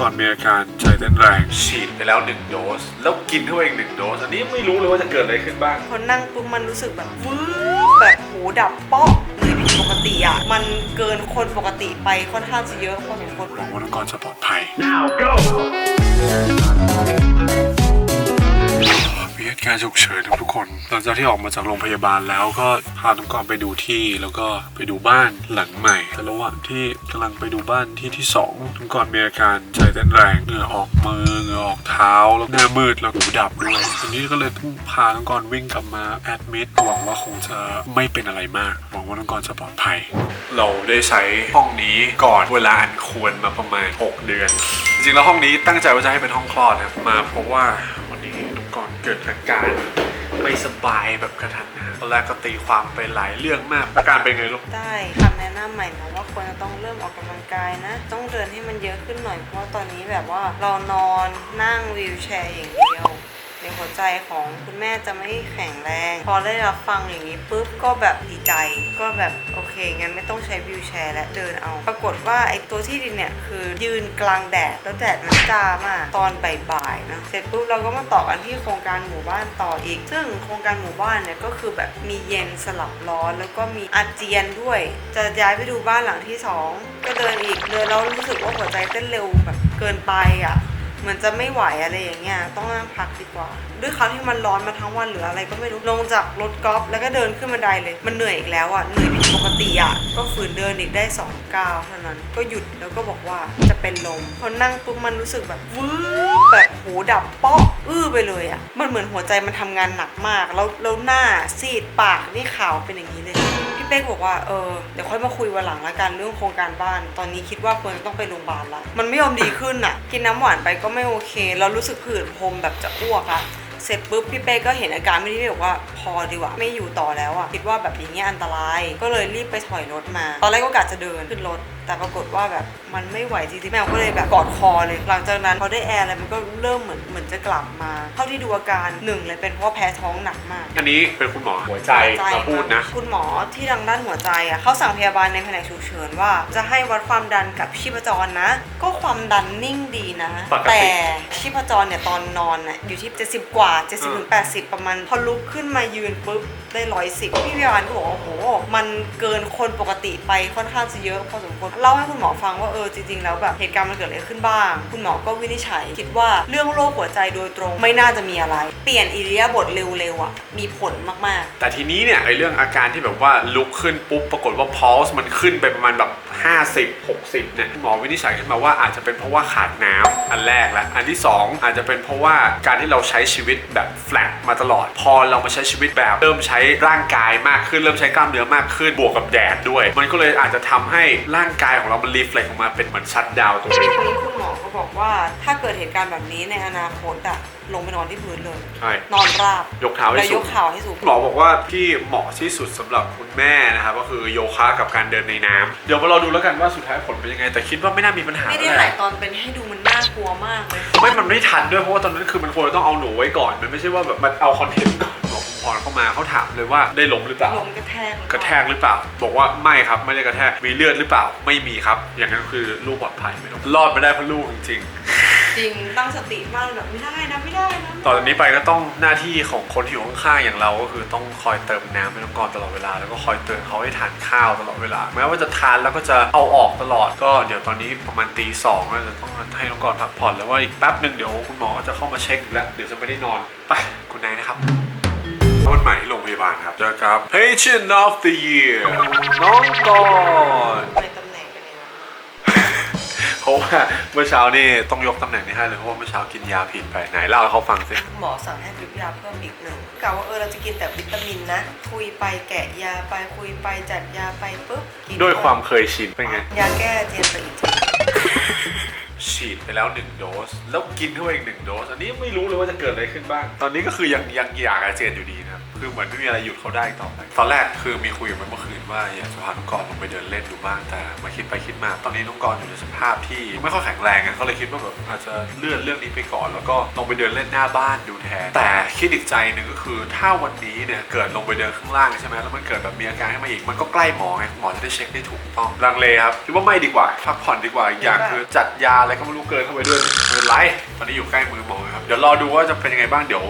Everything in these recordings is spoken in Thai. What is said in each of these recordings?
ก่อนมีอาการใจเต้นแรงฉีดไปแล้วหนึ่งโดส แล้วกินเข้าไปอีกหนึ่งโดส อันนี้ไม่รู้เลยว่าจะเกิดอะไรขึ้นบ้าง พอนั่งปุ๊บมันรู้สึกแบบวืบแบบหูดับเป๊อกเลยผิดปกติอะ มันเกินคนปกติไปค่อนข้างจะเยอะพอสมควรหวังว่าน้องกรจะปลอดภัยมีเห ตุการณ์ฉุกเฉินทุกคน หลังจากที่ออกมาจากโรงพยาบาลแล้วก็พาน้องกรไปดูที่แล้วก็ไปดูบ้านหลังใหม่แต่ระหว่างที่กำลังไปดูบ้านที่ที่สองน้องกรมีอาการใจเต้นแรงเหงื่อออกมือเหงื่อออกเท้าแล้วหน้ามืดแล้วหูดับด้วยทีนี้ก็เลยต้องพาน้องกรวิ่งกลับมาแอดมิดหวังว่าคงจะไม่เป็นอะไรมากหวังว่าน้องกรจะปลอดภัย เราได้ใช้ห้องนี้ก่อนเวลาอันควรมาประมาณ 6 เดือน จริงๆแล้วห้องนี้ตั้งใจว่าจะให้เป็นห้องคลอดนะมาเพราะว่า เกิดอาการไม่สบายแบบกระทันหันตอนแรกก็ตีความไปหลายเรื่องมากอาการเป็นไงลูก ได้คำแนะนำใหม่นะว่าควรจะต้องเริ่มออกกำลังกายนะ ต้องเดินให้มันเยอะขึ้นหน่อยเพราะว่าตอนนี้แบบว่าเรานอนนั่งวีลแชร์อย่างเดียว เดี๋ยวหัวใจของคุณแม่จะไม่แข็งแรง พอได้รับฟังอย่างนี้ปุ๊บก็แบบดีใจ ก็แบบโอเคงั้นไม่ต้องใช้วีลแชร์และเดินเอา ปรากฏว่าไอ้ตัวที่ดินเนี่ยคือยืนกลางแดดแล้วแดดมันจ้ามากตอนบ่ายๆนะเสร็จปุ๊บเราก็มาต่อกันที่โครงการหมู่บ้านต่ออีก ซึ่งโครงการหมู่บ้านเนี่ยก็คือแบบมีเย็นสลับร้อนแล้วก็มีอาเจียนด้วย จะย้ายไปดูบ้านหลังที่สองก็เดินอีกเดินแล้วรู้สึกว่าหัวใจเต้นเร็วแบบเกินไปอะ เหมือนจะไม่ไหวอะไรอย่างเงี้ยต้องนั่งพักดีกว่า ด้วยคราที่มันร้อนมาทั้งวันหรืออะไรก็ไม่รู้ลงจากรถกอล์ฟแล้วก็เดินขึ้นบันไดเลย มันเหนื่อยอีกแล้วอะเหนื่อยผิดปกติอะก็ฝืนเดินอีกได้สองก้าวเท่านั้นก็หยุดแล้วก็บอกว่าจะเป็นลมพอนั่งปุ๊บมันรู้สึกแบบวืบแบบหูดับป๊อกอื้อไปเลยอะมันเหมือนหัวใจมันทำงานหนักมาก แล้วแล้วหน้าซีดปากนี่ขาวเป็นอย่างนี้เลย เป๊กบอกว่าเออเดี๋ยวค่อยมาคุยวันหลังละกันเรื่องโครงการบ้าน ตอนนี้คิดว่าควรจะต้องไปโรงพยาบาลละมันไม่ยอมดีขึ้นอะ กินน้ำหวานไปก็ไม่โอเคแล้วรู้สึกผื่นพรมแบบจะอ้วกอะเสร็จปุ๊บพี่เป้ก็เห็นอาการไม่ดีพี่บอกว่าพอดีว่าไม่อยู่ต่อแล้วอะคิดว่าแบบอย่างเงี้ยอันตราย ก็เลยรีบไปถอยรถมา ตอนแรกก็กะจะเดินขึ้นรถ แต่ปรากฏว่าแบบมันไม่ไหวจริงๆแม่ก็เลยแบบกอดคอเลย หลังจากนั้นพอได้แอร์อะไรมันก็เริ่มเหมือนเหมือนจะกลับมา เท่าที่ดูอาการหนึ่งเลยเป็นเพราะว่าแพ้ท้องหนักมาก อันนี้เป็นคุณหมอหัวใจใจมาพูดนะ คุณหมอที่ทางด้านหัวใจอะเขาสั่งพยาบาลในแผนกฉุกเฉินว่า จะให้วัดความดันกับชีพจรนะ ก็ความดันนิ่งดีนะ ปกติ แต่ชีพจรเนี่ยตอนนอนน่ะอยู่ที่ 70 กว่า 70ถึง80 ประมาณ พอลุกขึ้นมายืนปุ๊บได้ร้อยสิบพี่พยาบาลก็บอกว่าโอ้โห มันเกินคนปกติไปค่อนข้างจะเยอะพอสมควรเล่าให้คุณหมอฟังว่าเออจริงๆแล้วแบบเหตุการณ์มันเกิดอะไรขึ้นบ้าง คุณหมอก็วินิจฉัย คิดว่าเรื่องโรคหัวใจโดยตรงไม่น่าจะมีอะไร เปลี่ยนอิริยาบถเร็วๆอะมีผลมากๆแต่ทีนี้เนี่ยไอเรื่องอาการที่แบบว่าลุกขึ้นปุ๊บปรากฏว่า pulse มันขึ้นไปประมาณแบบ 50 60เนี่ยหมอวินิจฉัยขึ้นมาว่าอาจจะเป็นเพราะว่าขาดน้ำอันแรกและอันที่ 2 อาจจะเป็นเพราะว่าการที่เราใช้ชีวิตแบบ flat มาตลอด พอเรามาใช้ชีวิตแบบเริ่มใช้ร่างกายมากขึ้น เริ่มใช้กล้ามเนื้อมากขึ้นบวกกับแดดด้วย มันก็เลยอาจจะทำให้ร่างกายของเรามันรีเฟล็กออกมาเป็นเหมือนชัดดาวน์ตรงทีนี้นี้คุณหมอก็บอกว่าถ้าเกิดเหตุการณ์แบบนี้ในอนาคตอะลงไปนอนที่พื้นเลย ใช่ นอนราบยกเท้าให้แล้วสูยง กเข่าให้สูง หมอบอกว่าที่เหมาะที่สุดสำหรับคุณแม่นะครับก็คือโยคะกับการเดินในน้ำเดี๋ยวมาเราดูแล้วกันว่าสุดท้ายผลเป็นยังไง แต่คิดว่าไม่น่ามีปัญหาไม่ได้อะไรถ่ายตอนเป็นให้ดูมันน่ากลัวมากเลย ไม่มันไม่ทันด้วยเพราะว่าตอนนั้นคือมันควรจะต้องเอาหนูไว้ก่อน มันไม่ใช่ว่าแบบมันเอาคอนเทนต์ก่อนหมอพ รเข้ามาเขาถามเลยว่าได้ล้มหรือเปล่า ลมกระแทกหอเปล่ากระแทกหรือเปล่า บอกว่าไม่ครับไม่ได้กระแทกมีเลือดหรือเปล่าไม่มีครับ อย่างนั้นคือลูกปลอดภัยไม่ต้องรอดไปได้เพราะลูกจริงจริงตั้งสติมากแบบไม่ได้นะไม่ได้นะๆ ต่อจากนี้ไปก็ต้องหน้าที่ของคนที่อยู่ข้างๆอย่างเราก็คือต้องคอยเติมน้ำให้น้องกรตลอดเวลาแล้วก็คอยเตือนเขาให้ทานข้าวตลอดเวลาแม้ว่าจะทานแล้วก็จะเอาออกตลอดก็เดี๋ยวตอนนี้ประมาณตีสองก็จะต้องให้น้องกรพักผ่อนแล้วว่าอีกแป๊บหนึ่งเดี๋ยวคุณหมอจะเข้ามาเช็คอีกแล้วเดี๋ยวจะไม่ได้นอนไปคุณนายนะครับวัน ใหม่ที่โรงพยาบาลครับเจอครับ Patient of the Year น้องกรในตำแหน่งเป็นยังไงเพราะว่าเมื่อเช้านี่ต้องยกตำแหน่งนี้ให้เลยเพราะว่าเมื่อเช้ากินยาผิดไปไหนเล่าให้เขาฟังสิหมอสั่งให้ดริปยาเพิ่มอีกหนึ่งกะว่าเออเราจะกินแต่วิตามินนะ คุยไปแกะยาไปคุยไปจัดยาไปปุ๊บกินด้วยความเคยชินเป็นไง ยาแก้เจียนไปอีกทีฉีดไปแล้วหนึ่งโดส แล้วกินเข้าไปอีกหนึ่งโดส อันนี้ไม่รู้เลยว่าจะเกิดอะไรขึ้นบ้าง ตอนนี้ก็คือยังยังอยากอาเจียนอยู่ดีนะ คือเหมือนไม่มีอะไรหยุดเขาได้อีกต่อไปตอนแรกคือมีคุยกันเมื่อคืนว่าอยากจะพาน้องกรลงไปเดินเล่นดูบ้างแต่มาคิดไปคิดมา ตอนนี้น้องกรอยู่ในสภาพที่ไม่ค่อยแข็งแรงอะก็เลยคิดว่าแบบอาจจะเลื่อนเรื่องนี้ไปก่อน แล้วก็ลงไปเดินเล่นหน้าบ้านดูแทนแต่คิดอีกใจหนึ่งก็คือถ้าวันนี้เนี่ยเกิดลงไปเดินข้างล่างใช่ไหมแล้วมันเกิดแบบมีอาการขึ้นมาอีกมันก็ใกล้หมอไงหมอจะได้เช็คได้ถูกต้องลังเลครับคิดว่าไม่ดีกว่าพักผ่อนดีกว่าอีกอย่างคือจัดยาอะไรก็ไม่รู้เกินเข้าไปด้วยม่ เป็นไรวันนี้อยู่ใกล้มือหมอครับ เดี๋ยวรอดูว่าจะเป็นยังไงบ้าง เดี๋ยว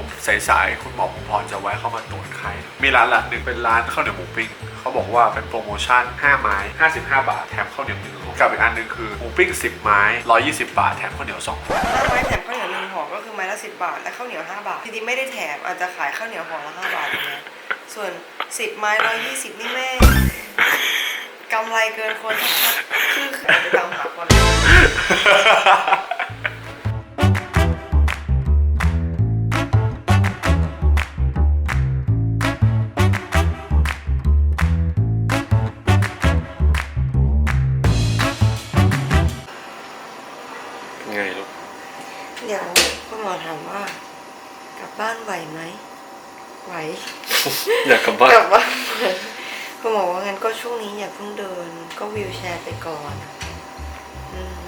สายๆคุณหมอผมพรจะไว้เข้ามาตรวจไข้มีร้านละหนึ่งเป็นร้านข้าวเหนียวหมูปิ้งเขาบอกว่าเป็นโปรโมชั่น 5 ไม้ 55 บาท แถมข้าวเหนียวหนึ่งห่อกับอีกอันหนึ่งคือหมูปิ้ง 10 ไม้ 120 บาท แถมข้าวเหนียว2ห่อถ้าไม้แถมข้าวเหนียวหนึ่งห่อก็คือไม้ละสิบบาท และข้าวเหนียวห้าบาท จริงๆไม่ได้แถมอาจจะขายข้าวเหนียวห่อละห้าบาทอย่างส่วนสิบไม้ร้อยยี่สิบนี่แม่กำไรเกินคนชัดๆคือขายไปตามหาคน อยากกลับบ้านกลับบ้านไหวคุณหมอว่างั้นก็ช่วงนี้อย่าเพิ่งเดิน ก็วิวแชร์ไปก่อนอืม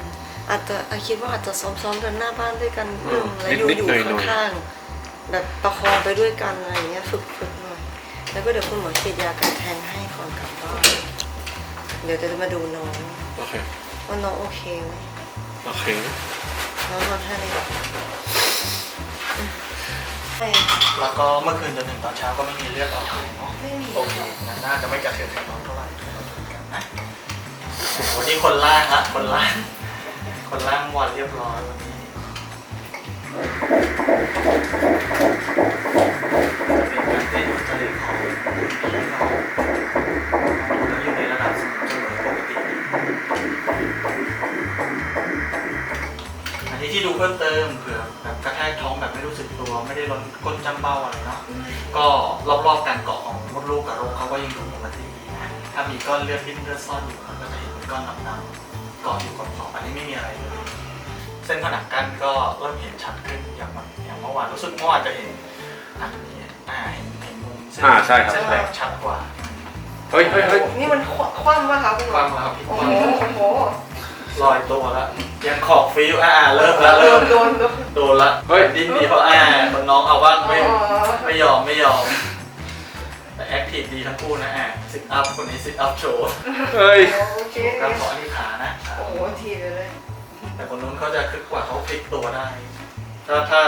อาจจะอาคิดว่าอาจจะซ้อมๆเดินหน้าบ้านด้วยกันหนึ่งแล้วอยู่นิดอยู่ๆหน่อยๆข้างๆแบบประคองไปด้วยกันอะไรอย่างเงี้ยฝึกฝึกหน่อย แล้วก็เดี๋ยวคุณหมอฉีดยากันแทนให้ก่อนกลับบ้านเดี๋ยวจะมาดูน้องโอเคว่าน้องโอเคไหมโอเคน้องนอนท่าไหนไม่ แล้วก็เมื่อคืนจนถึงตอนเช้าก็ไม่มีเลือดออกเลยเนาะไม่มีโอเคงั้นน่าจะไม่กระเทือนถึงน้องเท่าไหร่กันนะวันนี้คนล่างละคนล่าง คนล่างวันเรียบร้อยวันนี้เป็น การเกาะของมดลูกกับโรคเขาก็ยังดูปกติดีนะ ถ้ามีก้อนเลือดที่เลือดซ่อนอยู่มันก็จะเห็นเป็นก้อนดำๆเกาะอยู่ขอบๆอันนี้ไม่มีอะไรเลยเส้นผนังกั้นก็เริ่มเห็นชัดขึ้นอย่างวันอย่างเมื่อวานรู้สึกเมื่อวานจะเห็นอันนี้อ่าเห็นเห็นมุมเส้นอ่าใช่ครับ เส้นแบ่งชัดกว่า เฮ้ยเฮ้ยเฮ้ยนี่มันคว่ำป่ะคะคุณหมคอวามครับพี่โอ้คโหวามโอ้โหลอยตัวแล้วยังขอบฟิวอ่าเริ่มแล้วโดเริ่มนโดนโดนโดนละเฮ้ยดิ้นดีเพราะอ่าคนน้องเอาบ้างไม่อ๋อไม่ยอมไม่ยอม แต่แอคทีฟดีทั้งคู่นะอะซิทอัพคนนี้ซิทอัพโชว์เฮ้ยโอเคกล้ามขออันนี้ขานะขาโอ้โหทีไปเลยแต่คนนู้นเขาจะคึกกว่าเขาพลิกตัวได้ถ้าถ้า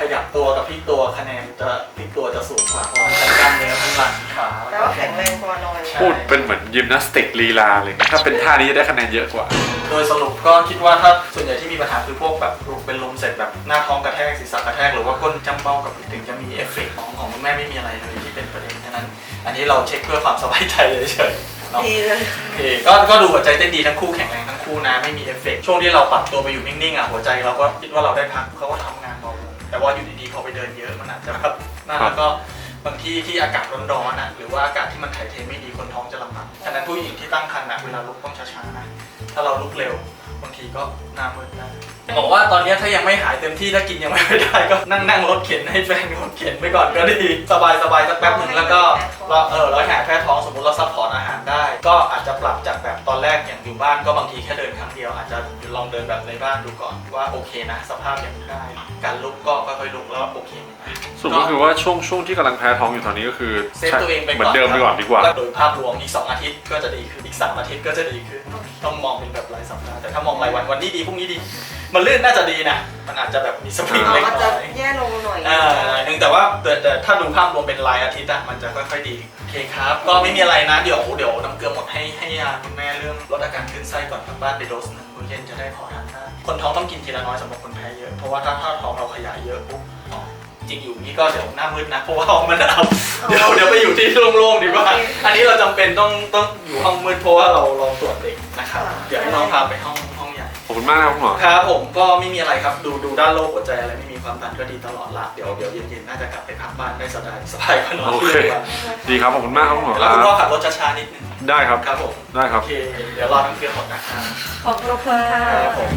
ขยับตัวกับพลิกตัวคะแนนจะพลิกตัวจะสูงกว่าเพราะมันใช้กล้ามเนื้อทั้งหลังขาแต่ว่าแข็งแรงกว่าหน่อย พูดเป็นเหมือนยิมนาสติกลีลาเลยนะถ้าเป็นท่านี้จะได้คะแนนเยอะกว่า โดยสรุปก็คิดว่าถ้าส่วนใหญ่ที่มีปัญหาคือพวกแบบเป็นลมเสร็จแบบหน้าท้องกระแทกศีรษะกระแทกหรือว่าก้นจำเบ้ากับถึงจะมีเอฟเฟกต์ของของคุณแม่ไม่มีอะไรเลย อันนี้เราเช็คเพื่อความสบายใจเฉยๆเนาะ ดีเลยโอเคก็ก็ดูหัวใจเต้นดีทั้งคู่แข็งแรงทั้งคู่นะไม่มีเอฟเฟกต์ช่วงที่เราปรับตัวไปอยู่นิ่งๆอะหัวใจเราก็คิดว่าเราได้พักเขาก็ทำงานเบาลงแต่ว่าอยู่ดีๆพอไปเดินเยอะมันอาจจะแบบนั่นแล้วก็บางที่ที่อากาศร้อนๆอะหรือว่าอากาศที่มันถ่ายเทไม่ดีคนท้องจะลำบากฉะนั้นผู้หญิงที่ตั้งครรภ์นะเวลาลุกต้องช้าๆนะถ้าเราลุกเร็ว บางทีก็หน้ามืดได้บอกว่าตอนนี้ถ้ายังไม่หายเต็มที่ถ้ากินยังไม่ได้ก็นั่งนั่งรถเข็นให้แฟนรถเข็นไปก่อนก็ดีสบายสบายๆสักแป๊บหนึ่งแล้วก็เราเออเราหาแพทย์ท้องสมมติเราซัพพอร์ตอาหารได้ ก็อาจจะปรับจากแบบตอนแรกอย่างอยู่บ้านก็บางทีแค่เดินครั้งเดียวอาจจะลองเดินแบบในบ้านดูก่อนว่าโอเคนะ สภาพอย่างนี้ได้ การลุกก็ค่อยๆลุกแล้วโอเคไหมนะ สรุปก็คือว่าช่วงช่วงที่กำลังแพ้ท้องอยู่ตอนนี้ก็คือเซฟตัวเองไปเหมือนเดิมไปก่อนดีกว่า แล้วโดยภาพรวมอีก 2 อาทิตย์ก็จะดีขึ้นอีก 3 อาทิตย์ก็จะดีขึ้นต้องมองเป็นแบบรายสัปดาห์แต่ถ้ามองรายวันวันนี้ดีพรุ่งนี้ดี มันลื่นน่าจะดีนะมันอาจจะแบบมีสปริงอ๋อเล็กอาจน้จะอยแย่ลงหน่อยอ่าหนึ่งแต่ว่าแต่แต่ถ้าดูภาพรวมเป็นรายอาทิตย์อะมันจะค่อยๆดีโอเคครับ ก็ไม่มีอะไรนะเดี๋ยวเดี๋ยวน้ำเกลือหมดให้ให้ยาคุณแม่เรื่องลดอาการคลื่นไส้ก่อนกลับบ้านไปโดสหนึ่งมื้อเย็นจะได้พอทานได้คนท้องต้องกินทีละน้อยสำหรับคนแพ้เยอะเพราะว่าถ้าถ้าท้องเราขยายเยอะปุ๊บอ๋อจ ริงอยู่นี่ก็เดี๋ยวหน้ามืดนะเพราะว่าห้องมันอับเดี๋ยวเดี๋ยวไปอยู่ที่โล่งๆดีกว่า อันนี้เราจำเป็นต้องต้องอยู่ห้องมืดเพราะว่าเราเราตรวจเด็กนะครับ เดี๋ยวให้น้องพาไปห้องห้องใหญ่ ขอบคุณมากครับคุณหมอ ครับผมก็ไม่มีอะไรครับดูดูด้านโรคหัวใจอะไรไม่มีความดันก็ดีตลอดละเดี๋ยวเดี๋ยวเย็นๆน่าจะกลับไปพักบ้านได้สบายสบายกว่านอนโอที่เคโรงพยาบาลดีครับขอบคุณมากครับคุณหมอคแล้วรัคุณพ่อบขับรถช้าๆนิดนึงได้ครับ ครับผมได้ครัโอบ เคเดี๋ยวรอน้ำเกลือหมดนะครับขอบคุณค่ะ ครับผม